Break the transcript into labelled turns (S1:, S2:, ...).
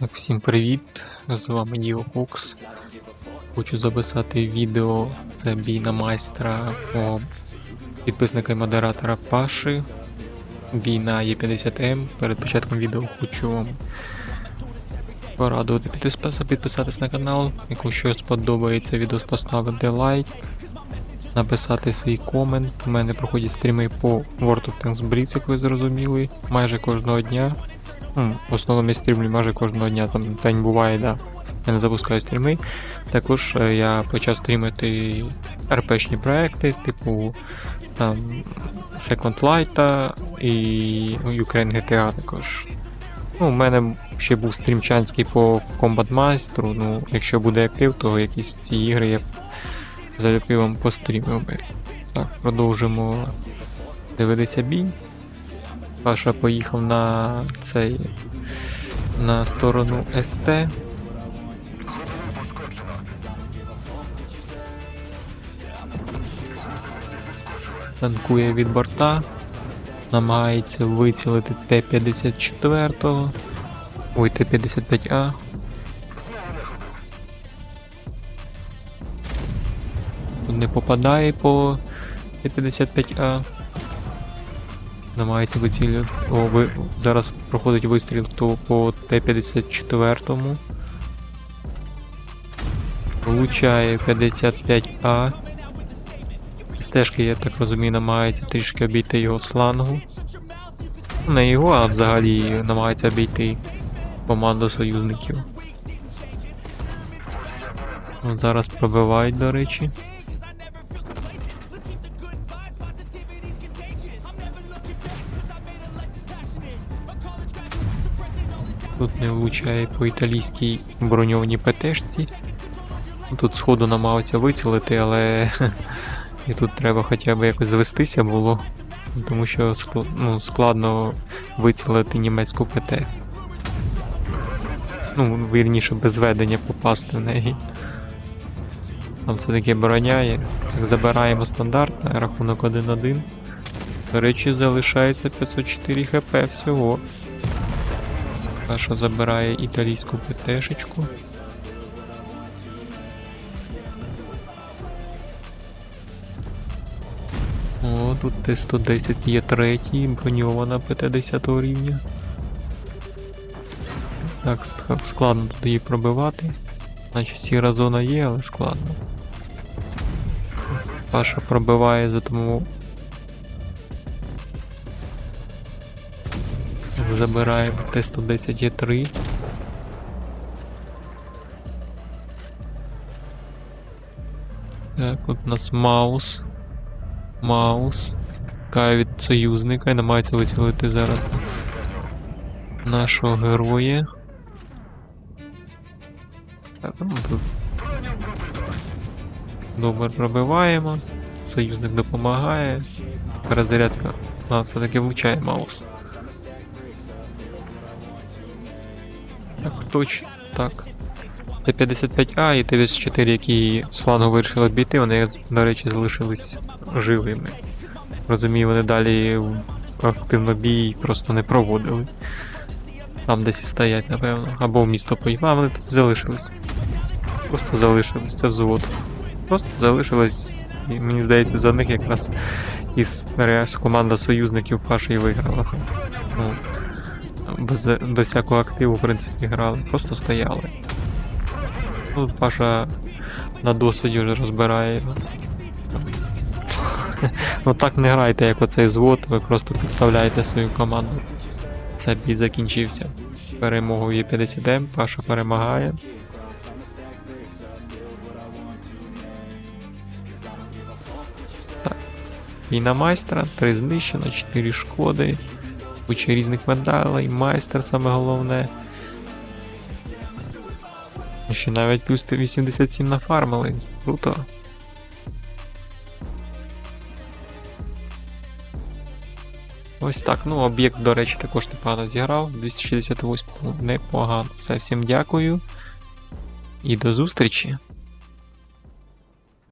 S1: Так, всім привіт! З вами Діо Фокс. Хочу записати відео. Це бій на майстра по підписника і модератора Паши. Бій на Е50М. Перед початком відео хочу вам порадувати підпис- підписатись на канал. Якщо сподобається відео, поставити лайк, написати свій комент. У мене проходять стріми по World of Tanks Blitz, як ви зрозуміли, майже кожного дня. В основному я стрімлю майже кожного дня, там день буває, да. Я не запускаю стріми. Також е, я почав стрімити РПшні проекти, типу там Second Light і Ukraine GTA також. Ну, у мене ще був стрімчанський по Combat Master, ну, якщо буде актив, то якісь ці ігри я залюбки вам пострімив би. Так, продовжимо дивитися бій. Паша поїхав на цей на сторону СТ. Танкує від борта. Намагається вицілити Т-54. Ой, Т-55А. Тут не попадає по Т-55А. Намагається вицілювати. О, ви... Зараз проходить вистріл то по Т-54. Влучає 55А. Стежки, я так розумію, намагається трішки обійти його флангу. Не його, а взагалі намагається обійти команду союзників. От зараз пробивають, до речі. Тут не влучає по італійській броньованій ПТшці. Тут сходу намагався вицілити, але і тут треба хоча б якось звестися було, тому що ну, складно вицілити німецьку ПТ. Ну, вірніше без ведення попасти в неї. Там все-таки броня є. Так, забираємо стандарт рахунок 1-1. До речі, залишається 504 хп всього. Паша забирає італійську ПТшечку. О, тут Т-110 є третій, броньована ПТ 10 рівня. Так, складно тут її пробивати. Значить сіра зона є, але складно. Паша пробиває за тому. Забирає Т-110 є 3. Так, тут у нас Маус. Маус. Кає від союзника і намагається вицілити зараз нашого героя. Так, ну. Добре пробиваємо. Союзник допомагає. Перезарядка. А, все-таки влучає Маус. Точно. Так. Т-55А і Т-84, які з флангу вирішили обійти, вони, до речі, залишились живими. Розумію, вони далі активно бій просто не проводили. Там десь і стоять, напевно. Або в місто поїхали, а вони тут залишились. Просто залишились, це взвод. Просто залишились, і мені здається, за них якраз із команда союзників Паші і виграла. Ну, без, без всякого активу, в принципі, грали, просто стояли. Тут Паша на досвіді вже розбирає. ну так не грайте, як оцей звод, ви просто підставляєте свою команду. Це бій закінчився. Перемогою є 50 м Паша перемагає. Так. Війна майстра, 3 знищено, 4 шкоди, куча різних медалей, майстер саме головне. Ще навіть плюс 87 нафармили. Круто. Ось так. Ну, об'єкт, до речі, також непогано зіграв. 268 непогано. Все, всім дякую. І до зустрічі.